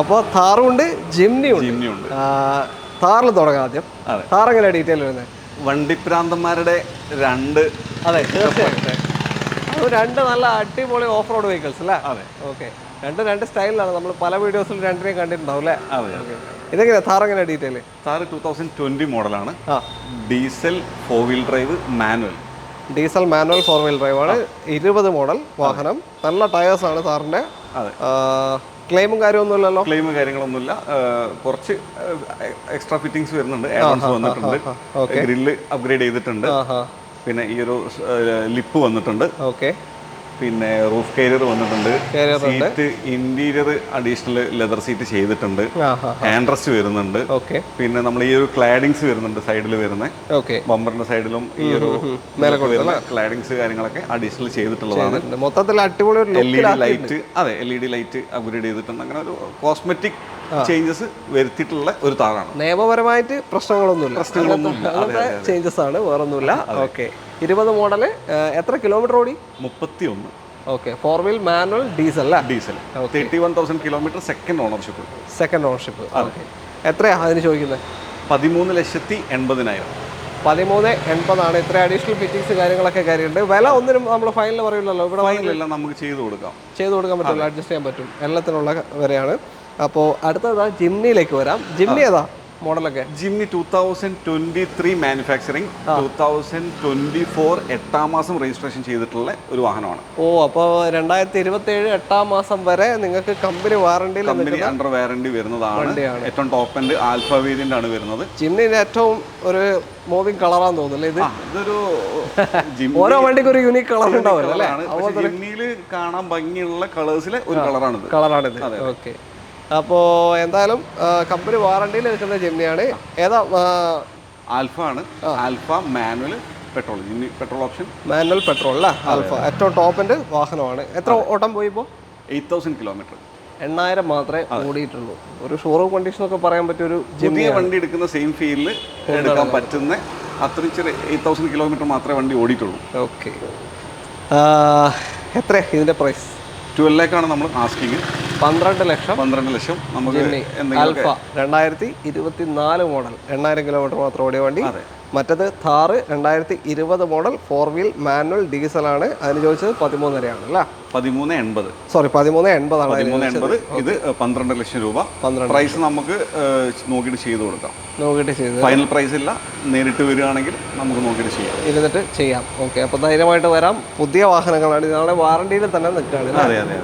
അപ്പോൾ താറുണ്ട് ഉണ്ട് ജിംനി ഉണ്ട് താറിൽ തുടങ്ങാം ആദ്യം. അതെ. താർ എങ്ങനെ ഡീറ്റെയിൽ വരുന്നത് വണ്ടിപ്രാന്തന്മാരുടെ രണ്ട് അതെ തീർച്ചയായിട്ടും അത് രണ്ട് നല്ല അടിപൊളി ഓഫ് റോഡ് വെഹിക്കിൾസ് അല്ലേ? അതെ. ഓക്കെ. രണ്ട് രണ്ട് സ്റ്റൈലിലാണ് നമ്മൾ പല വീഡിയോസിൽ രണ്ടിനെയും കണ്ടിട്ടുണ്ടാവും അല്ലേ? അതെ ഓക്കെ. ഇതെങ്ങനെയാ? Detail sir two thousand twenty മോഡലാണ്. ആ. Diesel four wheel drive manual diesel manual four wheel drive ആണ്. ഇരുപത് മോഡൽ വാഹനം. നല്ല ടയേഴ്സ് ആണ് കാര്യമൊന്നും അതെ ക്ലെയിമും കാര്യങ്ങളൊന്നുമില്ല. കുറച്ച് എക്സ്ട്രാ ഫിറ്റിംഗ്സ് വരുന്നുണ്ട്. വന്നിട്ടുണ്ട്. ഗ്രില്ല് അപ്ഗ്രേഡ് ചെയ്തിട്ടുണ്ട്. പിന്നെ ഈ ഒരു ലിപ്പ് വന്നിട്ടുണ്ട്. ഓക്കെ പിന്നെ റൂഫ് കാരിയർ വന്നിട്ടുണ്ട്. Seat interior additional leather seat ചെയ്തിട്ടുണ്ട്. ഹാൻഡ് റെസ്റ്റ് വരുന്നുണ്ട്. ഓക്കെ പിന്നെ നമ്മൾ ഈ ഒരു ക്ലാഡിങ്സ് വരുന്നുണ്ട് സൈഡിൽ വരുന്ന. ഓക്കെ ബമ്പറിന്റെ സൈഡിലും ഈ ഒരു ക്ലാഡിങ്സ് കാര്യങ്ങളൊക്കെ അഡീഷണൽ ചെയ്തിട്ടുള്ളതാണ്. മൊത്തത്തിൽ അടിപൊളി എൽ ഇ ഡി ലൈറ്റ് അതെ L E D light upgrade ചെയ്തിട്ടുണ്ട്. അങ്ങനെ ഒരു കോസ്മെറ്റിക് ചേഞ്ചസ് വരുത്തിയിട്ടുള്ള ഒരു താറാണ്. നിയമപരമായിട്ട് പ്രശ്നങ്ങളൊന്നുമില്ല. പ്രശ്നങ്ങളൊന്നുമില്ല. ചേഞ്ചസ് ആണ് വേറൊന്നുമില്ല. ഓക്കെ ഇരുപത് മോഡൽ എത്ര കിലോമീറ്റർ ഓടി? മുപ്പത്തി ഒന്ന് okay four wheel manual diesel അല്ലേ? Diesel thirty one thousand kilometre second ownership second ownership okay. എത്രയാണ് അതിന് ചോദിക്കുന്നത് പതിമൂന്ന് ലക്ഷത്തി എൺപതിനായിരം. പതിമൂന്ന് എൺപതാണ്. ഇത്ര അഡീഷണൽ ഫിറ്റിങ്സ് കാര്യങ്ങളൊക്കെ കാര്യമുണ്ട്. വില ഒന്നിനും നമ്മൾ ഫൈനൽ പറയില്ലല്ലോ ഇവിടെ ഫൈനലെല്ലാം നമുക്ക് ചെയ്തു കൊടുക്കാം. ചെയ്ത് കൊടുക്കാൻ പറ്റില്ല അഡ്ജസ്റ്റ് ചെയ്യാൻ പറ്റും. എല്ലാത്തിനുള്ള വരെയാണ്. അപ്പോൾ അടുത്തതാ ജിംനിയിലേക്ക് വരാം. ജിംനി ഏതാ? മോഡലൊക്കെ? Jimny two thousand twenty three manufacturing two thousand twenty four എട്ടാം മാസം രജിസ്ട്രേഷൻ ചെയ്തിട്ടുള്ള ഒരു വാഹനമാണ്. ഓ അപ്പോൾ രണ്ടായിരത്തി ഇരുപത്തി ഏഴ് എട്ടാം മാസം വരെ നിങ്ങൾക്ക് company warranty company under warranty വരുന്നതാണ്. ഏറ്റവും ടോപ്പ് എൻഡ് ആൽഫ വേരിയന്റ് ആണ് വരുന്നത്. ജിംനിന്റെ ഏറ്റവും ഒരു മൂവിങ് കളറാന്ന് തോന്നുന്നു ഇത്? ഇതൊരു ഓരോ വണ്ടിക്ക് ഒരു യൂണിക് കളർ ഉണ്ടാവും കാണാൻ ഭംഗിയുള്ള കളേഴ്സിലെ ഒരു കളറാണിത് കളറാണിത് ഓക്കെ അപ്പോൾ എന്തായാലും കമ്പനി വാറണ്ടിയിൽ എടുക്കുന്ന ജെമിനിയാണ്. ഏതാ ആൽഫ ആണ്. Alpha manual petrol. Jimny petrol option? Manual petrol അല്ല? ആൽഫ. ഏറ്റവും ടോപ്പിന്റെ വാഹനമാണ്. എത്ര ഓട്ടം പോയി ഇപ്പോൾ എയ്റ്റ് തൗസൻഡ് കിലോമീറ്റർ. എണ്ണായിരം മാത്രമേ ഓടിയിട്ടുള്ളൂ ഒരു ഷോറൂം കണ്ടീഷൻ ഒക്കെ പറയാൻ പറ്റിയ ഒരു പുതിയ വണ്ടി എടുക്കുന്ന സെയിം ഫീൽഡിൽ എടുക്കാൻ പറ്റുന്ന അത്രയും ചെറിയ എയ്റ്റ് തൗസൻഡ് കിലോമീറ്റർ മാത്രമേ വണ്ടി ഓടിയിട്ടുള്ളൂ. ഓക്കെ എത്ര ഇതിന്റെ പ്രൈസ് ട്വൽവ് ലാക്കാണ് നമ്മൾ ആസ്കിങ് പന്ത്രണ്ട് ലക്ഷം പന്ത്രണ്ട് ലക്ഷം നമുക്ക് അൽഫ ആൽഫ രണ്ടായിരത്തി ഇരുപത്തി നാല് മോഡൽ എണ്ണായിരം കിലോമീറ്റർ മാത്രം ഓടിയ വണ്ടി. മറ്റത് താറ് രണ്ടായിരത്തി ഇരുപത് model four wheel manual diesel ആണ്. അതിന് ചോദിച്ചത് പതിമൂന്നരയാണ് അല്ല? പതിമൂന്ന് എൺപത്. സോറി പതിമൂന്ന് എൺപതാണ് പതിമൂന്ന് എൺപത്. ഇത് പന്ത്രണ്ട് ലക്ഷം രൂപ. പന്ത്രണ്ട് പ്രൈസ് നമുക്ക് നോക്കിയിട്ട് ചെയ്ത് കൊടുക്കാം. നോക്കിയിട്ട് ചെയ്ത് ഫൈനൽ പ്രൈസ് ഇല്ല. നേരിട്ട് വരികയാണെങ്കിൽ നമുക്ക് നോക്കിയിട്ട് ചെയ്യാം. ഇരുന്നിട്ട് ചെയ്യാം. ഓക്കെ അപ്പോൾ ധൈര്യമായിട്ട് വരാം. പുതിയ വാഹനങ്ങളാണ്. ഇതാണ് വാറണ്ടിയിൽ തന്നെ നിൽക്കുകയാണ് അതെ അതെ